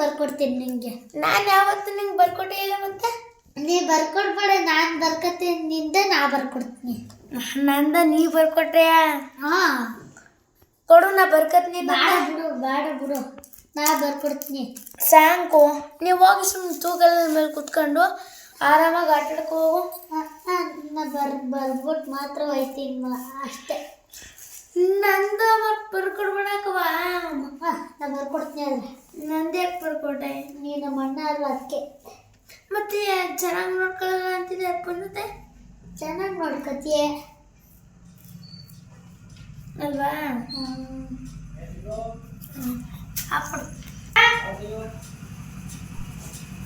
ಬರ್ಕೊಡ್ತೀನಿ ನಿಂಗೆ. ನಾನು ಯಾವತ್ತು ನಿಂಗೆ ಬರ್ಕೊಟ್ಟೆ ಇಲ್ಲ ಮತ್ತೆ? ನೀ ಬರ್ಕೊಡ್ಬೇಡ ನಾನು ಬರ್ಕೊತೀನಿ ನಿಂದ ನಾ ಬರ್ಕೊಡ್ತೀನಿ. ನಂದ ನೀ ಬರ್ಕೊಟ್ರೆ? ಹಾ. ಕೊಡು ನಾ ಬರ್ಕತ್ನಿ ಬೇಡ ಬಿಡು ಬೇಡ ಬಿಡು. ನಾ ಬರ್ಕೊಡ್ತೀನಿ. ಸಾಂಕು ನೀವು ಹೋಗಿ ಸುಮ್ಮನೆ ತೂಗಲ್ ಮೇಲೆ ಕುತ್ಕೊಂಡು ಆರಾಮಾಗಿ ಆಟ ಆಡಕ್ಕೆ ಹೋಗು. ನಾ ಬರ್ ಬರ್ಬಿಟ್ಟು ಮಾತ್ರ ಹೋಯ್ತೀನಿ ಅಷ್ಟೇ. ನಂದು ಆ, ನಾ ಬರ್ಕೊಡ್ತೀನಿ ಅಲ್ಲ ನಂದು ಯಾಕೆ ಬರ್ಕೊಟ್ಟೆ ನೀ ನಮ್ಮ ಅಣ್ಣ ಅಲ್ಲ ಅದಕ್ಕೆ? ಮತ್ತೆ ಚೆನ್ನಾಗಿ ನೋಡ್ಕೊಳ್ಳಲ್ಲ ಅಂತಿದೆ ಅಪ್ಪನತ್ತೆ ಚೆನ್ನಾಗಿ ನೋಡ್ಕೊತೀಯ? ಅಲ್ವಾ?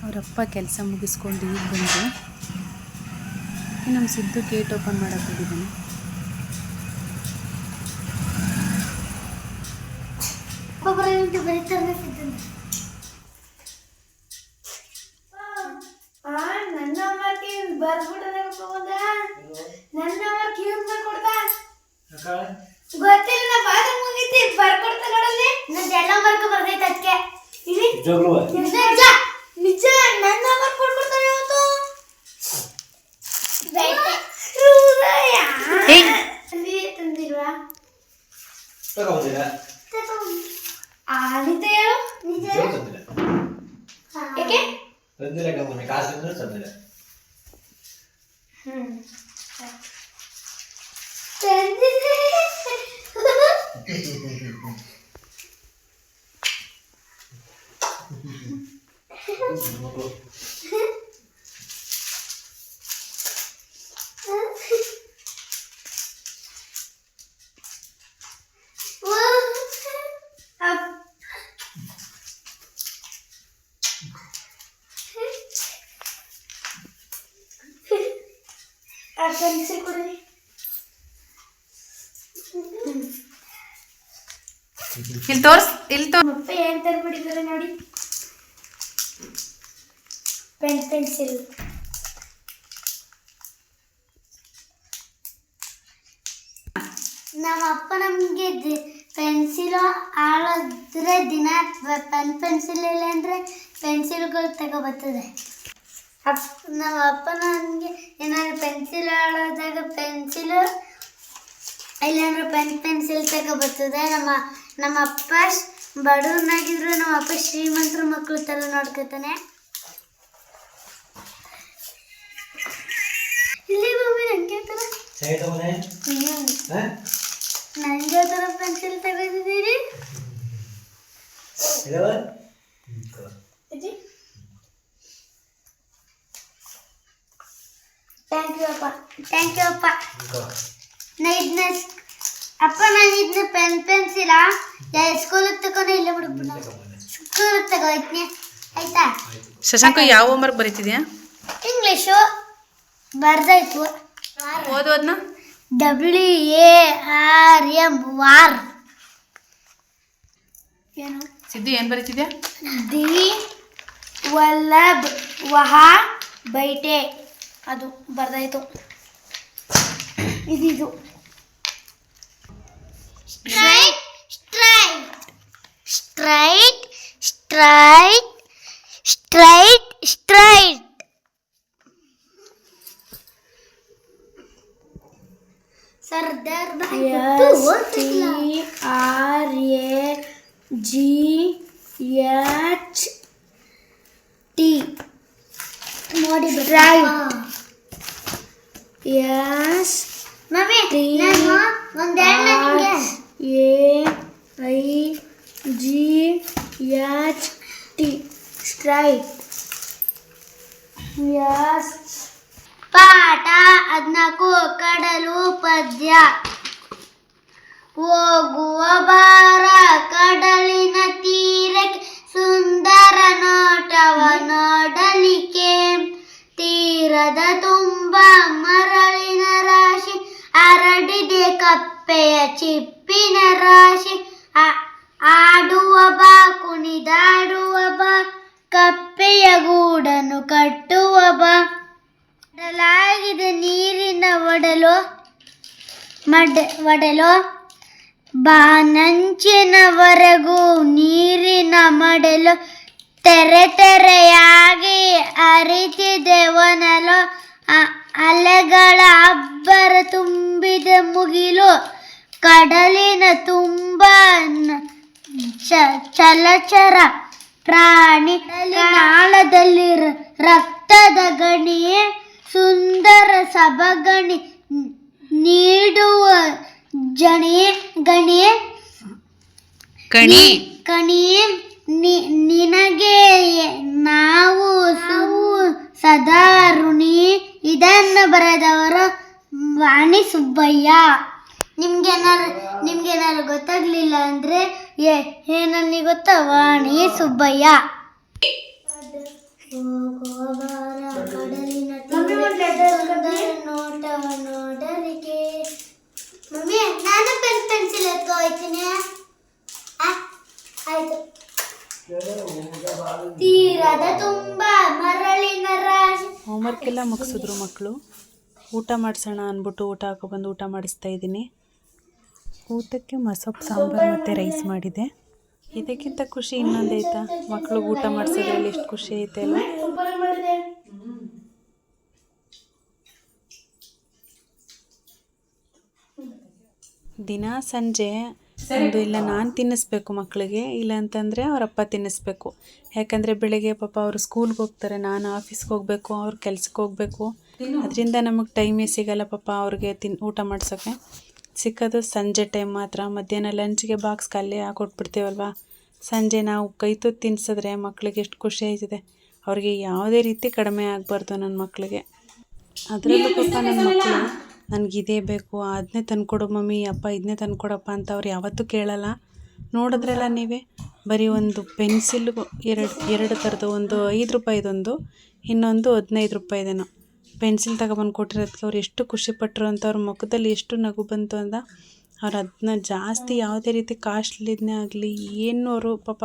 ಅವರಪ್ಪ ಕೆಲಸ ಮುಗಿಸ್ಕೊಂಡು ಈಗ ಬಂದು ನಮ್ಮ ಸಿದ್ದು ಗೇಟ್ ಓಪನ್ ಮಾಡಕ್ಕೆ ಇಂಟು ಬರೀತಾನೆ ಸಿದ್ದಂತ ನನ್ನ ಬರ್ಬಿಡೋದಕ್ಕೆ ಹೋದ. ನನ್ನ ಅಮ್ಮಕ್ಕೆ ಇವ್ರು ಬರ್ಕೊಡ್ದ. ಗೊತ್ತಿಲ್ಲ ನಾ ಬಾದ ಮುಗಿತಿ ಬರ್ಕೊಡ್ತಾ ನೋಡಲ್ಲಿ. ನಂದೆಲ್ಲ ಬರ್ಕೊ ಬರ್ದೈತೆ ಅದಕ್ಕೆ ಇಲ್ಲಿ? ಜೋಗ್ಲುವ ಏಕೆ ತಂದಿಲ್ಲ ಗಮನ ಕಾಸು ಅಂದ್ರೆ ತಂದಿಲ್ಲ ಹ್ಮ್ ಆ ಪೆನ್ಸಿಲ್ ಕೊಡಿ ಇಲ್ಲಿ ತೋರ್ಸ್ ಇಲ್ಲಿ ತೋರ್ ಅಪ್ಪ ಏನು ತರ್ಬಿಟ್ಟಿದ್ದಾರೆ ನೋಡಿ ಪೆನ್ ಪೆನ್ಸಿಲ್ ನಮ್ಮ ಅಪ್ಪ ನಮಗೆ ಪೆನ್ಸಿಲು ಆಳಿದ್ರೆ ದಿನ ಪೆನ್ ಪೆನ್ಸಿಲ್ ಇಲ್ಲ ಅಂದರೆ ಪೆನ್ಸಿಲ್ಗಳು ತಗೊಬರ್ತದೆ ಅಪ್ ನಮ್ಮ ಅಪ್ಪ ನನಗೆ ಏನಾದ್ರು ಪೆನ್ಸಿಲ್ ಆಡೋದಾಗ ಪೆನ್ಸಿಲು ಇಲ್ಲಾಂದ್ರೆ ಪೆನ್ ಪೆನ್ಸಿಲ್ ತಗೊಬರ್ತದೆ. ನಮ್ಮ ನಮ್ಮ ಅಪ್ಪ ಬಡವನಾಗಿದ್ರು ನಮ್ಮ ಅಪ್ಪ ಶ್ರೀಮಂತರ ಮಕ್ಕಳು ಥರ ನೋಡ್ಕೊತಾನೆ. ಇಲ್ಲಿ ಮಮ್ಮಿ ನನಗೆ ಥರ ನನಗೆ ಥರ ಪೆನ್ಸಿಲ್ ತಗೊಂಡಿದ್ದೀರಿ ಥ್ಯಾಂಕ್ ಯು ಅಪ್ಪ ಥ್ಯಾಂಕ್ ಯು ಅಪ್ಪ ನಾ ಇದನ್ನ ಅಪ್ಪ ನಾನು ಇದನ್ನ ಪೆನ್ ಪೆನ್ಸಿಲ ಸ್ಕೂಲಿಗೆ ತಗೊಂಡು ಇಲ್ಲ ಬಿಡ್ಬಿಡ ಸ್ಕೂಲಿಗೆ ತಗೋಯ್ತೀನಿ. ಆಯ್ತಾ? ಶಶಾಂಕ ಯಾವ ಹೋಮ್ವರ್ಕ್ ಬರೀತಿದ್ಯಾ? ಇಂಗ್ಲೀಷು ಬರ್ದಾಯ್ತು. ಓದೋದ್ನ? W A R M warm ಏನು? ಸಿದ್ದು ಏನು ಬರೀತಿದ್ಯಾ? ದಿ ವಲ್ಲಭ್ ವಹ ಬೈಟೆ. ಅದು ಬರ್ದಾಯ್ತು ಇದಿದು straight straight straight straight straight straight Sardar S T R A G H T ನೋಡಿ Right. ಎಸ್ ಮಮ್ಮಿ ಟಿ ನಾನು ಒಂದೆರಡು ನಿಮಗೆ A I G H T straight S ಪಾಠ ಹದ್ನಾಲ್ಕು ಕಡಲು ಪದ್ಯ ಹೋಗುವ ಬಾರ ಕಡಲಿನ ತೀರಕ್ಕೆ ಸುಂದರ ನೋಟವ ಕಟ್ಟುವ ಬಾ ನೀರಿನ ಒಡಲು ಮಡ್, ಒಡಲು. ಬಾನಂಚಿನವರೆಗೂ ನೀರಿನ ಮಡಲು ತೆರೆ ತೆರೆಯಾಗಿ ಅರಿತಿದೆವನಲು ಅಲೆಗಳ ಅಬ್ಬರ ತುಂಬಿದ ಮುಗಿಲು. ಕಡಲಿನ ತುಂಬ ಚಲಚರ. ಪ್ರಾಣಿ ನಾಳದಲ್ಲಿ ರಕ್ತದ ಗಣಿ ಸುಂದರ ಸಬಗಣಿ ನೀಡುವ ಜಣೆ ಗಣಿ ಕಣಿ. ಕಣಿ ನಿ- ನಿನಗೆ ನಾವು ನಾವು ಸದಾ ಋಣಿ ಇದನ್ನು ಬರೆದವರು ವಾಣಿ ಸುಬ್ಬಯ್ಯ ನಿಮ್ಗೇನಾರು ನಿಮ್ಗೇನಾರು ಗೊತ್ತಾಗ್ಲಿಲ್ಲ ಅಂದ್ರೆ ಏ ಏನನ್ನಿ ಗೊತ್ತಾ ವಾಣಿ ಸುಬ್ಬಯ್ಯ. ಕಡಲಿನ ನೋಟವ ನೋಡಲಿಕ್ಕೆ ಮಮ್ಮಿ ನಾನು ಪೆನ್ ಪೆನ್ಸಿಲ್ ಎತ್ಕೊ ಹೋಯ್ತೀನಿ ಆ, ಆಯ್ತು. ತೀರದ ತುಂಬಾ ಮರಳಿನ ರಾಶಿ ಹೋಮ್ವರ್ಕ್ ಎಲ್ಲ ಮುಗಿಸಿದ್ರು ಮಕ್ಕಳು ಊಟ ಮಾಡಿಸೋಣ ಅಂದ್ಬಿಟ್ಟು ಊಟ ಹಾಕೊಬಂದು ಊಟ ಮಾಡಿಸ್ತಾ ಇದ್ದೀನಿ. ಊಟಕ್ಕೆ ಮಸೊಪ್ಪು ಸಾಂಬಾರು ಮತ್ತು ರೈಸ್ ಮಾಡಿದೆ. ಇದಕ್ಕಿಂತ ಖುಷಿ ಇನ್ನೊಂದು ಆಯ್ತಾ? ಮಕ್ಳಿಗೆ ಊಟ ಮಾಡಿಸೋದ್ರಲ್ಲಿ ಎಷ್ಟು ಖುಷಿ ಐತೆ ಅಲ್ಲ ದಿನ ಸಂಜೆ ಒಂದು ಇಲ್ಲ ನಾನು ತಿನ್ನಿಸ್ಬೇಕು ಮಕ್ಕಳಿಗೆ ಇಲ್ಲ ಅಂತಂದರೆ ಅವರಪ್ಪ ತಿನ್ನಿಸ್ಬೇಕು. ಯಾಕಂದರೆ ಬೆಳಗ್ಗೆ ಪಾಪ ಅವರು ಸ್ಕೂಲ್ಗೆ ಹೋಗ್ತಾರೆ, ನಾನು ಆಫೀಸ್ಗೆ ಹೋಗಬೇಕು, ಅವ್ರ ಕೆಲ್ಸಕ್ಕೆ ಹೋಗಬೇಕು. ಅದರಿಂದ ನಮಗೆ ಟೈಮೇ ಸಿಗಲ್ಲ ಪಾಪ ಅವ್ರಿಗೆ ತಿನ್, ಊಟ ಮಾಡ್ಸೋಕ್ಕೆ ಸಿಕ್ಕೋದು ಸಂಜೆ ಟೈಮ್ ಮಾತ್ರ. ಮಧ್ಯಾಹ್ನ ಲಂಚ್ಗೆ ಬಾಕ್ಸ್ ಖಾಲಿ ಹಾಕೊಟ್ಬಿಡ್ತೀವಲ್ವ? ಸಂಜೆ ನಾವು ಕೈ ತುತ್ತು ತಿನ್ಸಿದ್ರೆ ಮಕ್ಕಳಿಗೆ ಎಷ್ಟು ಖುಷಿ ಆಯ್ತದೆ. ಅವ್ರಿಗೆ ಯಾವುದೇ ರೀತಿ ಕಡಿಮೆ ಆಗಬಾರ್ದು ನನ್ನ ಮಕ್ಕಳಿಗೆ ಅದರಲ್ಲೂ ಪಾಪ ನನ್ನ ಮಕ್ಕಳು ನನಗೆ ಇದೇ ಬೇಕು ಅದನ್ನೇ ತಂದ್ಕೊಡು ಮಮ್ಮಿ ಅಪ್ಪ ಇದನ್ನೇ ತಂದ್ಕೊಡಪ್ಪ ಅಂತ ಅವ್ರು ಯಾವತ್ತೂ ಕೇಳಲ್ಲ. ನೋಡಿದ್ರಲ್ಲ ನೀವೇ? ಬರೀ ಒಂದು ಪೆನ್ಸಿಲ್ಗೂ ಎರಡು ಎರಡು ಥರದ ಒಂದು ಐದು ರೂಪಾಯಿದೊಂದು ಇನ್ನೊಂದು ಹದಿನೈದು ರೂಪಾಯಿದೇನೋ. ಪೆನ್ಸಿಲ್ ತಗೊಬಂದು ಕೊಟ್ಟಿರೋದಕ್ಕೆ ಅವ್ರು ಎಷ್ಟು ಖುಷಿಪಟ್ಟರು ಅಂತ ಅವ್ರ ಮುಖದಲ್ಲಿ ಎಷ್ಟು ನಗು ಬಂತು ಅಂತ ಅವ್ರು ಅದನ್ನ ಜಾಸ್ತಿ ಯಾವುದೇ ರೀತಿ ಕಾಸ್ಟ್ಲಿದನ್ನೇ ಆಗಲಿ ಏನು ಅವರು ಪಾಪ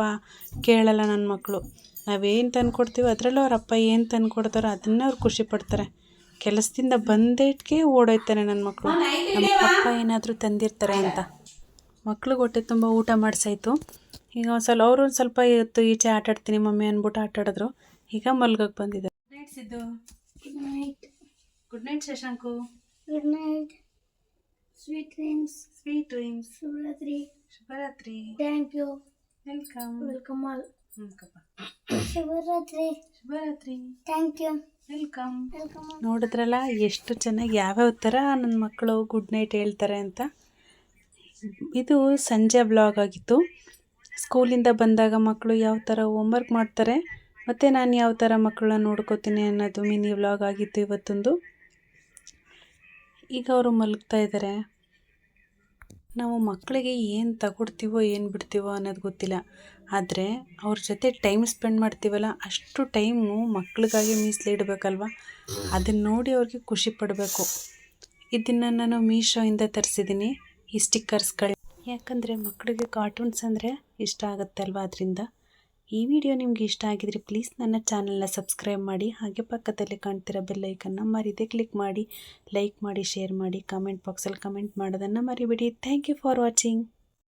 ಕೇಳಲ್ಲ ನನ್ನ ಮಕ್ಕಳು ನಾವೇನು ತಂದು ಕೊಡ್ತೀವೋ ಅದರಲ್ಲೂ ಅವ್ರ ಅಪ್ಪ ಏನು ತಂದು ಕೊಡ್ತಾರೋ ಅದನ್ನೇ ಅವ್ರು ಖುಷಿ ಪಡ್ತಾರೆ. ಕೆಲಸದಿಂದ ಬಂದೇಟ್ಗೆ ಓಡೋಯ್ತಾರೆ ನನ್ನ ಮಕ್ಕಳು ನಮ್ಮ ಅಪ್ಪ ಏನಾದರೂ ತಂದಿರ್ತಾರೆ ಅಂತ. ಮಕ್ಳಿಗೆ ಹೊಟ್ಟೆ ತುಂಬ ಊಟ ಮಾಡಿಸಾಯ್ತು. ಈಗ ಒಂದು ಸ್ವಲ್ಪ ಅವರು ಒಂದು ಸ್ವಲ್ಪ ಇವತ್ತು ಈಚೆ ಆಟಾಡ್ತೀನಿ ಮಮ್ಮಿ ಅಂದ್ಬಿಟ್ಟು ಆಟಾಡಿದ್ರು. ಈಗ ಮಲ್ಗಕ್ಕೆ ಬಂದಿದ್ದಾರೆ. ಇದು good night good night Shashank good night sweet dreams sweet dreams ಶುಭರಾತ್ರಿ ಶುಭರಾತ್ರಿ thank you welcome welcome all ಶುಭರಾತ್ರಿ ಶುಭರಾತ್ರಿ ಥ್ಯಾಂಕ್ ಯು ವೆಲ್ಕಮ್ ವೆಲ್ಕಮ್ ನೋಡಿದ್ರಲ್ಲ ಎಷ್ಟು ಚೆನ್ನಾಗಿ ಯಾವ್ಯಾವ ಥರ ನನ್ನ ಮಕ್ಕಳು ಗುಡ್ ನೈಟ್ ಹೇಳ್ತಾರೆ ಅಂತ. ಇದು ಸಂಜೆ ಬ್ಲಾಗ್ ಆಗಿತ್ತು. ಸ್ಕೂಲಿಂದ ಬಂದಾಗ ಮಕ್ಕಳು ಯಾವ ಥರ ಹೋಮ್ವರ್ಕ್ ಮಾಡ್ತಾರೆ? ಮತ್ತು ನಾನು ಯಾವ ಥರ ಮಕ್ಕಳನ್ನ ನೋಡ್ಕೋತೀನಿ ಅನ್ನೋದು ಮಿನಿ ವ್ಲಾಗ್ ಆಗಿತ್ತು ಇವತ್ತೊಂದು. ಈಗ ಅವರು ಮಲಗ್ತಾ ಇದ್ದಾರೆ. ನಾವು ಮಕ್ಕಳಿಗೆ ಏನು ತಗೊಡ್ತೀವೋ, ಏನು ಬಿಡ್ತೀವೋ ಅನ್ನೋದು ಗೊತ್ತಿಲ್ಲ. ಆದರೆ ಅವ್ರ ಜೊತೆ ಟೈಮ್ ಸ್ಪೆಂಡ್ ಮಾಡ್ತೀವಲ್ಲ, ಅಷ್ಟು ಟೈಮು ಮಕ್ಳಿಗಾಗಿ ಮೀಸಲಿಡಬೇಕಲ್ವ ಅದನ್ನು ನೋಡಿ ಅವ್ರಿಗೆ ಖುಷಿ ಪಡಬೇಕು. ಇದನ್ನು ನಾನು ಮೀಶೋಯಿಂದ ತರಿಸಿದ್ದೀನಿ ಈ ಸ್ಟಿಕ್ಕರ್ಸ್ಗಳು ಯಾಕಂದರೆ ಮಕ್ಕಳಿಗೆ ಕಾರ್ಟೂನ್ಸ್ ಅಂದರೆ ಇಷ್ಟ ಆಗುತ್ತೆ ಅಲ್ವಾ ಅದರಿಂದ? ಈ ವಿಡಿಯೋ ನಿಮಗೆ ಇಷ್ಟ ಆಗಿದ್ರೆ ಪ್ಲೀಸ್ ನನ್ನ ಚಾನಲ್ನ ಸಬ್ಸ್ಕ್ರೈಬ್ ಮಾಡಿ, ಹಾಗೆ ಪಕ್ಕದಲ್ಲಿ ಕಾಣ್ತಿರೋ ಬೆಲ್ಲೈಕನ್ನು ಮರಿದೇ ಕ್ಲಿಕ್ ಮಾಡಿ ಲೈಕ್ ಮಾಡಿ ಶೇರ್ ಮಾಡಿ ಕಮೆಂಟ್ ಬಾಕ್ಸಲ್ಲಿ ಕಮೆಂಟ್ ಮಾಡೋದನ್ನು ಮರಿಬೇಡಿ. Thank you for watching